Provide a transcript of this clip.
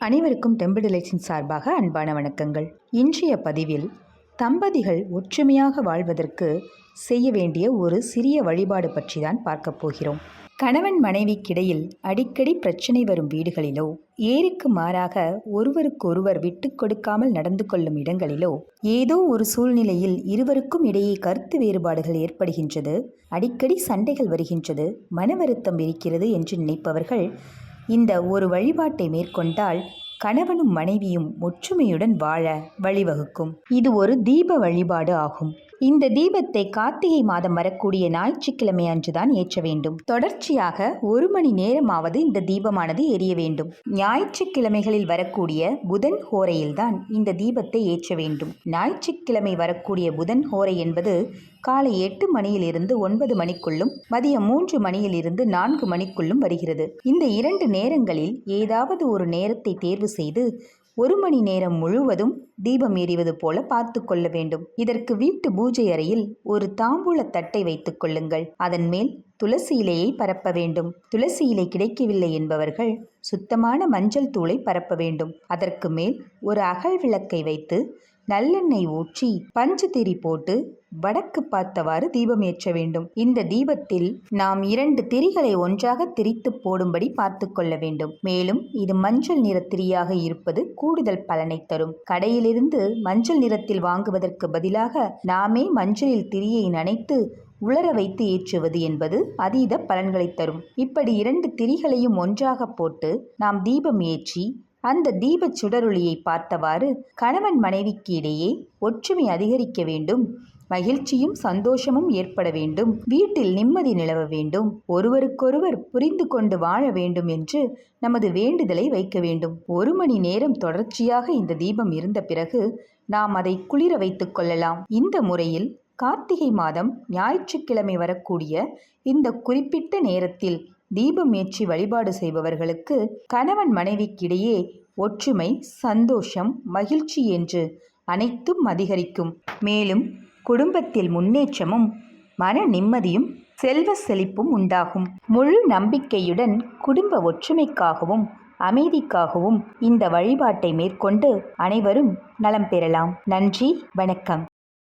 அனைவருக்கும் டெம்பிள் சார்பாக அன்பான வணக்கங்கள். இன்றைய பதிவில் தம்பதிகள் ஒற்றுமையாக வாழ்வதற்கு செய்ய வேண்டிய ஒரு சிறிய வழிபாடு பற்றி தான் பார்க்கப் போகிறோம். கணவன் மனைவிக்கிடையில் அடிக்கடி பிரச்சனை வரும் வீடுகளிலோ ஏருக்கு மாறாக ஒருவருக்கொருவர் விட்டு கொடுக்காமல் நடந்து கொள்ளும் இடங்களிலோ ஏதோ ஒரு சூழ்நிலையில் இருவருக்கும் இடையே கருத்து வேறுபாடுகள் ஏற்படுகின்றது அடிக்கடி சண்டைகள் வருகின்றது மன வருத்தம் இருக்கிறது என்று நினைப்பவர்கள் இந்த ஒரு வழிபாட்டை மேற்கொண்டால் கணவனும் மனைவியும் ஒற்றுமையுடன் வாழ வழிவகுக்கும். இது ஒரு தீப வழிபாடு ஆகும். இந்த தீபத்தை கார்த்திகை மாதம் வரக்கூடிய ஞாயிற்றுக்கிழமை அன்றுதான் ஏற்ற வேண்டும். தொடர்ச்சியாக ஒரு மணி நேரமாவது இந்த தீபமானது எரிய வேண்டும். ஞாயிற்றுக்கிழமைகளில் வரக்கூடிய புதன் ஹோரையில்தான் இந்த தீபத்தை ஏற்ற வேண்டும். ஞாயிற்றுக்கிழமை வரக்கூடிய புதன் ஹோரை என்பது காலை எட்டு மணியிலிருந்து ஒன்பது மணிக்குள்ளும் மதியம் மூன்று மணியிலிருந்து நான்கு மணிக்குள்ளும் வருகிறது. இந்த இரண்டு நேரங்களில் ஏதாவது ஒரு நேரத்தை தேர்வு செய்து ஒரு மணி நேரம் முழுவதும் தீபம் எறிவது போல பார்த்து கொள்ள வேண்டும். இதற்கு வீட்டு பூஜை அறையில் ஒரு தாம்பூல தட்டை வைத்துக் கொள்ளுங்கள். அதன் மேல் துளசி இலையை பரப்ப வேண்டும். துளசி இலை கிடைக்கவில்லை என்பவர்கள் சுத்தமான மஞ்சள் தூளை பரப்ப வேண்டும். அதற்கு மேல் ஒரு அகல் விளக்கை வைத்து நல்லெண்ணெய் ஊற்றி பஞ்சு திரி போட்டு வடக்கு பார்த்தவாறு தீபம் ஏற்ற வேண்டும். இந்த தீபத்தில் நாம் இரண்டு திரிகளை ஒன்றாக திரித்து போடும்படி பார்த்து கொள்ள வேண்டும். மேலும் இது மஞ்சள் நிற திரியாக இருப்பது கூடுதல் பலனை தரும். கடையிலிருந்து மஞ்சள் நிறத்தில் வாங்குவதற்கு பதிலாக நாமே மஞ்சளில் திரியை நனைத்து உலர வைத்து ஏற்றுவது என்பது அதீத பலன்களை தரும். இப்படி இரண்டு திரிகளையும் ஒன்றாக போட்டு நாம் தீபம் ஏற்றி அந்த தீபச் சுடரொளியை பார்த்தவாறு கணவன் மனைவிக்கு இடையே ஒற்றுமை அதிகரிக்க வேண்டும். மகிழ்ச்சியும் சந்தோஷமும் ஏற்பட வேண்டும். வீட்டில் நிம்மதி நிலவ வேண்டும். ஒருவருக்கொருவர் புரிந்து கொண்டு வாழ வேண்டும் என்று நமது வேண்டுதலை வைக்க வேண்டும். ஒரு மணி நேரம் தொடர்ச்சியாக இந்த தீபம் இருந்த பிறகு நாம் அதை குளிர வைத்துக் கொள்ளலாம். இந்த முறையில் கார்த்திகை மாதம் ஞாயிற்றுக்கிழமை வரக்கூடிய இந்த குறிப்பிட்ட நேரத்தில் தீபம் ஏற்றி வழிபாடு செய்பவர்களுக்கு கணவன் மனைவிக்கிடையே ஒற்றுமை சந்தோஷம் மகிழ்ச்சி என்று அனைத்தும் அதிகரிக்கும். மேலும் குடும்பத்தில் முன்னேற்றமும் மன நிம்மதியும் செல்வ செழிப்பும் உண்டாகும். முழு நம்பிக்கையுடன் குடும்ப ஒற்றுமைக்காகவும் அமைதிக்காகவும் இந்த வழிபாட்டை மேற்கொண்டு அனைவரும் நலம் பெறலாம். நன்றி வணக்கம்.